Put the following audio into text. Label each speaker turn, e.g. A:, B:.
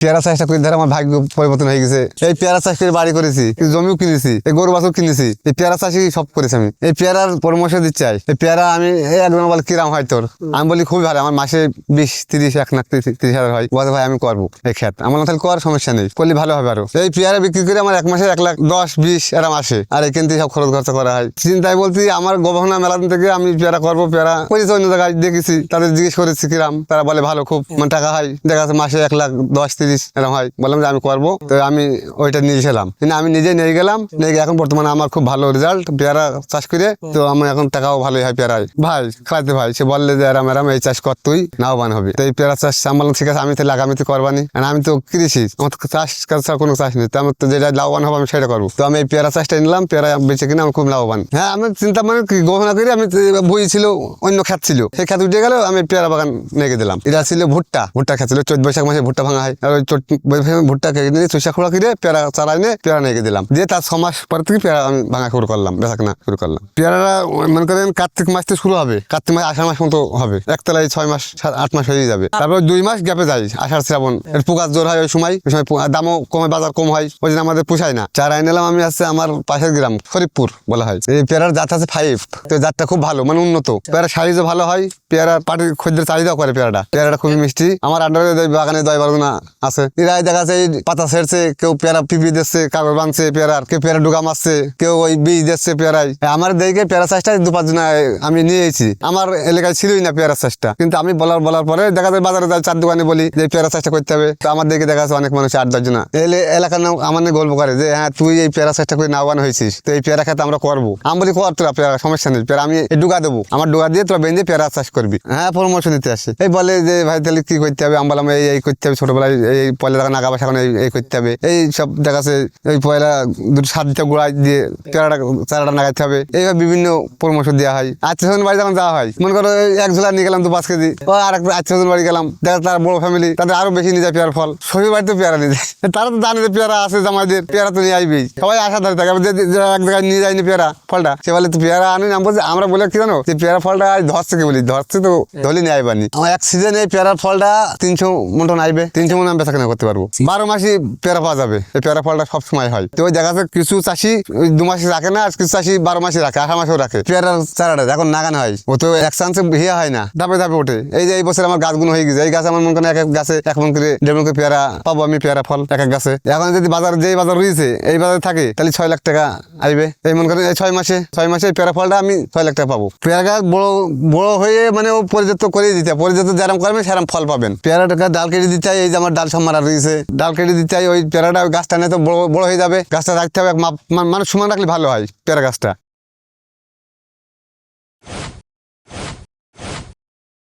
A: পেয়ারা চাষটা করে ধরে আমার ভাগ্য পরিবর্তন হয়ে গেছে। এই পেয়ারা চাষ করে বাড়ি করেছি জমিও কিনেছি এই গরু বাছুর কিনেছি এই পেয়ারা চাষই সব করেছি আমি। এই পেয়ারার পরামর্শ দিতে চাই। এই পেয়ারা আমি এই একজন বলে কিরাম হয় তোর? আমি বলি খুবই ভালো আমার মাসে বিশ তিরিশ এক লাখ তিরিশ হাজার হয়। বলে ভাই আমি করব এই খেত আমার তাহলে করার সমস্যা নেই করলে ভালো হবে আরও। এই পেয়ারা বিক্রি করে আমার এক মাসে এক লাখ দশ বিশ এরম আসে আর এখান থেকে সব খরচ খরচা করা হয়। চিন্তায় বলছি আমার গবেষণা মেলান থেকে আমি পেয়ারা করব পেয়ারা করেছি অন্য জায়গায় দেখেছি তাদের জিজ্ঞেস করেছি কিরাম তারা বলে ভালো খুব মানে টাকা হয়। দেখা যাচ্ছে মাসে এক লাখ দশ তিরিশ এরকম হয়। বললাম যে আমি করব। তো আমি ওইটা নিয়ে গেলাম কিন্তু আমি নিজে নিয়ে গেলাম। নিয়ে এখন বর্তমানে আমার খুব ভালো রেজাল্ট পেয়ারা চাষ করে। তো আমার এখন টাকাও ভালোই হয় পেয়ারায়। ভাই খাইতে ভাই, সে বললে যে, এরাম এরাম, এই চাষ কর তুই, লাভবান হবে। তো এই পেয়ারা চাষ আমি বললাম, ঠিক আছে, আমি তো তাহলে আগামীতে করবানি। আর আমি তো কৃষি। আমার তো চাষ ছাড়া কোনো চাষ নেই। তো আমার তো যেটা লাভবান হবে, আমি সেটা করব। তো আমি এই পেয়ারা চাষটা নিলাম। পেয়ারা বেঁচে কিনে আমি খুব লাভবান। হ্যাঁ আমি চিন্তা মানে গবেষণা করি, আমি বই ছিল, অন্য খাত ছিল। সেই খাত উঠে গেল, আমি পেয়ারা বাগান নেগে দিলাম। এটা ছিল ভুট্টা। ভুট্টা খাত ছিল। চোদ্দ বৈশাখ মাসে ভুট্টা ভাঙা হয়। আর ভুট্টা কেটে নিয়ে চৈশা খোলা কিনে পেয়ারা চারা এনে পেয়ারা নেগে দিলাম। দিয়ে তার ছ মাস পর থেকে পেয়ারা আমি ভাঙা শুরু করলাম বেচা কেনা শুরু করলাম। পেয়ারাটা মনে করেন কার্তিক মাস থেকে শুরু হবে, কার্তিক মাস আষাঢ় মাস মতো হবে। একতলায় ছয় মাস আট মাস হয়ে যাবে। তারপর দুই মাস গ্যাপে যায় আষাঢ় শ্রাবণ। এর পোকার জোর হয় ওই সময় ওই সময় দামও কমে, বাজার কম হয়, ওই জন্য আমাদের পোষায় না। চারা নিলাম আমি আছে আমার পাশের গ্রাম, ফরিদপুর বলা হয়। এই পেয়ারার জাত আছে ফাইভ তো জাতটা খুব ভালো মানে উন্নত। পেয়ারা সাইজও ভালো হয় পেয়ারা পাটির খদ্দের চাহিদাও করে পেয়ারাটা। পেয়ারাটা খুবই মিষ্টি। আমার আন্ডারে বাগানে দশ বারো জনা আছে। দেখা এই পাতা ছেড়ছে, কেউ পিপি দিচ্ছে, কাগজ বাঁধছে কেউ মারছে, কেউ ওই বীজ দিচ্ছে আমার দেখে চাষটা আমি নিয়ে এসেছি। আমার এলাকায় ছিলই না পেয়ারা চাষটা। কিন্তু আমি বলার বলার পরে দেখা যায় বাজারে চার দোকানে বলি যে পেয়ারা চাষটা করতে হবে। তো আমার দেখে দেখা যাচ্ছে অনেক মানুষ আট, দশ জনা। এলে এলাকার গল্প করে যে হ্যাঁ তুই এই পেয়ারা চাষটা করে নাওয়ান হয়েছিস। তো এই পেয়ারা খেতে আমরা করব। আমি বলি, কর তোরা পেয়ারা, সমস্যা নেই। পেয়ারা আমি ডুকা দেবো। আমার ডুকা দিয়ে তোরা বেঁধে পেয়ারা চাষ করবি। হ্যাঁ পরামর্শ নিতে আসে। এই বলে যে, ভাই, তাহলে কি করতে হবে? আমি বললাম, এই এই করতে হবে ছোটবেলায়, এই পয়লা দেখা নাগা বাসা এখন এই এই করতে হবে। এই সব দেখাচ্ছে এই পয়লা দুটো সাত দিতে গোড়ায় দিয়ে পেয়ারাটা চারাটা নাগাইতে হবে। এইভাবে বিভিন্ন পরামর্শ দেওয়া হয়। আত্মীয় স্বজন বাড়ি যখন যাওয়া হয়, মনে করো এক ঝোলা নিয়ে গেলাম দু পাঁচ কেজি। ও আর এক আত্মীয় স্বজন বাড়ি গেলাম। দেখা তারা বড় ফ্যামিলি তাদের আরও বেশি নিয়ে যায় পেয়ার ফল। শ্বশুর বাড়িতে পেয়ারা নিয়ে যায়। তারা তো জানে যে পেয়ারা আছে জামাইদের, পেয়ারা তো নিয়ে আইবেই। সবাই আশা ধরে থাকে। এক জায়গায় নিয়ে যায়নি পেয়ারা, ফলটা, সে বলে তুই পেয়ারা আনি না। বলছে, আমরা বলে কি জানো? যে পেয়ারা ফলটা ধরছে কি বলি? ধরছে তো ধলি নিয়ে আইবানি আমার এক সিজনে এই পেয়ারার ফলটা তিনশো মতন আইবে। তিনশো মন বেচা কেনা করতে পারব। বারো মাসই পেয়ারা পাওয়া যাবে। এই পেয়ারা ফলটা সব সময় হয়। তো ওই দেখা যাচ্ছে কিছু চাষি দু মাসে রাখে না, আর কিছু চাষি বারো মাসে রাখে আঠারো মাসেও রাখে। পেয়ারার চারাটা এখন নাগান হয়। ও তো এক চান্সে হিয়া হয় না, ধাপে ধাপে ওঠে। এই যে এই বছর আমার গাছগুলো হয়ে গেছে, এই গাছ আমার মনে করেন এক এক গাছে এক মন করে, দেড় মন করে পেয়ারা পাবো আমি, পেয়ারা ফল, এক এক গাছে। এখন যদি বাজার, যেই বাজার রয়েছে, এই বাজারে থাকে, তাহলে ছয় লাখ টাকা আসবে এই মনে করেন এই ছয় মাসে ছয় মাসে পেয়ারা ফলটা আমি ছয় লাখ টাকা পাবো। পেয়ারা গাছ বড় বড় হয়ে মানে ও পরিযত্ন করে দিতে। পরিযত্ন যেরকম করবেন সেরকম ফল পাবেন। পেয়ারাটাকে ডাল কেটে দিতে হয়, এই যে আমার ডাল সব মারা রয়েছে। ডাল কেটে দিতে হয় ওই পেয়ারাটা গাছটা নিয়ে তো বড় বড় হয়ে যাবে। গাছটা রাখতে হবে মাপ মানে সমান রাখলে ভালো হয় পেয়ারা গাছটা।